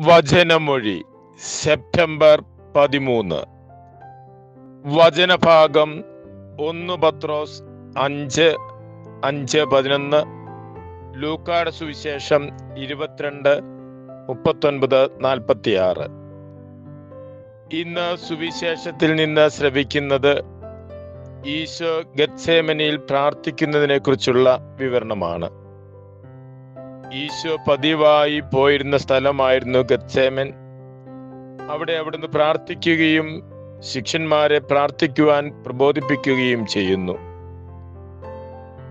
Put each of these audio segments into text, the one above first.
വചനമൊഴി September പതിമൂന്ന്. വചനഭാഗം ഒന്ന് പത്രോസ് അഞ്ച് അഞ്ച് പതിനൊന്ന്. ലൂക്കാട് സുവിശേഷം ഇരുപത്തിരണ്ട് മുപ്പത്തൊൻപത് നാൽപ്പത്തിയാറ്. ഇന്ന് സുവിശേഷത്തിൽ നിന്ന് ശ്രവിക്കുന്നത് ഈശോ ഗത്സേമനിയിൽ പ്രാർത്ഥിക്കുന്നതിനെ കുറിച്ചുള്ള വിവരണമാണ്. ഈശോ പതിവായി പോയിരുന്ന സ്ഥലമായിരുന്നു ഗത്സേമൻ. അവിടെ അവിടുന്ന് പ്രാർത്ഥിക്കുകയും ശിഷ്യന്മാരെ പ്രാർത്ഥിക്കുവാൻ പ്രബോധിപ്പിക്കുകയും ചെയ്യുന്നു.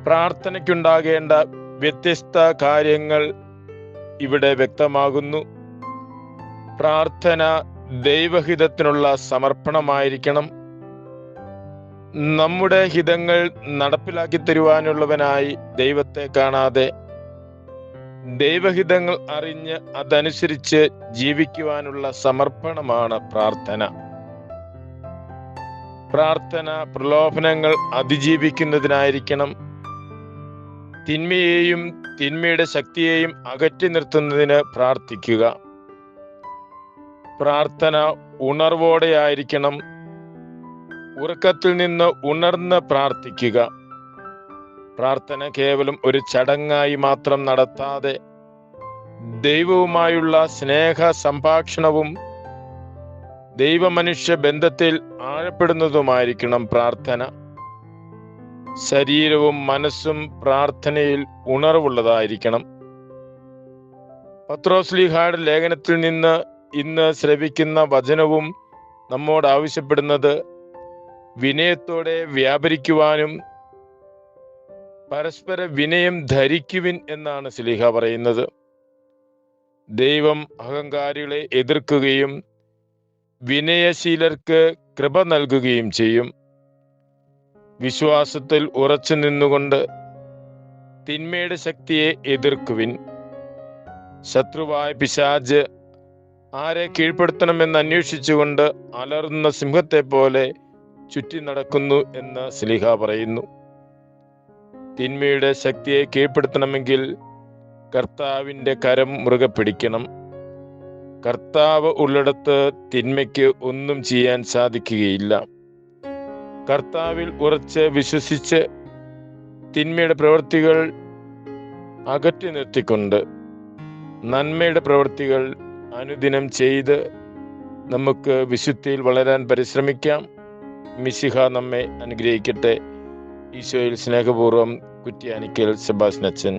പ്രാർത്ഥനയ്ക്കുണ്ടാകേണ്ട വ്യത്യസ്ത കാര്യങ്ങൾ ഇവിടെ വ്യക്തമാകുന്നു. പ്രാർത്ഥന ദൈവഹിതത്തിനുള്ള സമർപ്പണമായിരിക്കണം. നമ്മുടെ ഹിതങ്ങൾ നടപ്പിലാക്കി തരുവാനുള്ളവനായി ദൈവത്തെ കാണാതെ ദൈവഹിതങ്ങൾ അറിഞ്ഞ് അതനുസരിച്ച് ജീവിക്കുവാനുള്ള സമർപ്പണമാണ് പ്രാർത്ഥന. പ്രാർത്ഥന പ്രലോഭനങ്ങൾ അതിജീവിക്കുന്നതിനായിരിക്കണം. തിന്മയെയും തിന്മയുടെ ശക്തിയെയും അകറ്റി നിർത്തുന്നതിന് പ്രാർത്ഥിക്കുക. പ്രാർത്ഥന ഉണർവോടെയായിരിക്കണം. ഉറക്കത്തിൽ നിന്ന് ഉണർന്ന് പ്രാർത്ഥിക്കുക. പ്രാർത്ഥന കേവലം ഒരു ചടങ്ങായി മാത്രം നടത്താതെ ദൈവവുമായുള്ള സ്നേഹ സംഭാഷണവും ദൈവമനുഷ്യ ബന്ധത്തിൽ ആഴപ്പെടുന്നതുമായിരിക്കണം പ്രാർത്ഥന. ശരീരവും മനസ്സും പ്രാർത്ഥനയിൽ ഉണർവുള്ളതായിരിക്കണം. പത്രോസ്ലിഹായുടെ ലേഖനത്തിൽ നിന്ന് ഇന്ന് ശ്രവിക്കുന്ന വചനവും നമ്മോട് ആവശ്യപ്പെടുന്നത് വിനയത്തോടെ വ്യാപരിക്കുവാനും പരസ്പര വിനയം ധരിക്കുവിൻ എന്നാണ് സ്ലീഹ പറയുന്നത്. ദൈവം അഹങ്കാരികളെ എതിർക്കുകയും വിനയശീലർക്ക് കൃപ നൽകുകയും ചെയ്യും. വിശ്വാസത്തിൽ ഉറച്ചു നിന്നുകൊണ്ട് തിന്മയുടെ ശക്തിയെ എതിർക്കുവിൻ. ശത്രുവായ പിശാജ് ആരെ കീഴ്പ്പെടുത്തണമെന്ന് അന്വേഷിച്ചുകൊണ്ട് അലറുന്ന സിംഹത്തെ പോലെ ചുറ്റി നടക്കുന്നു എന്ന് സ്ലിഹ പറയുന്നു. തിന്മയുടെ ശക്തിയെ കീഴ്പ്പെടുത്തണമെങ്കിൽ കർത്താവിന്റെ കരം മുറുകെ പിടിക്കണം. കർത്താവ് ഉള്ളിടത്ത് തിന്മയ്ക്ക് ഒന്നും ചെയ്യാൻ സാധിക്കുകയില്ല. കർത്താവിൽ ഉറച്ച് വിശ്വസിച്ച് തിന്മയുടെ പ്രവൃത്തികൾ അകറ്റി നിർത്തിക്കൊണ്ട് നന്മയുടെ പ്രവൃത്തികൾ അനുദിനം ചെയ്ത് നമുക്ക് വിശുദ്ധിയിൽ വളരാൻ പരിശ്രമിക്കാം. മിശിഹ നമ്മെ അനുഗ്രഹിക്കട്ടെ. ഈശോയിൽ സ്നേഹപൂർവം കുറ്റിയാനിക്കൽ സെബാസ്നച്ചൻ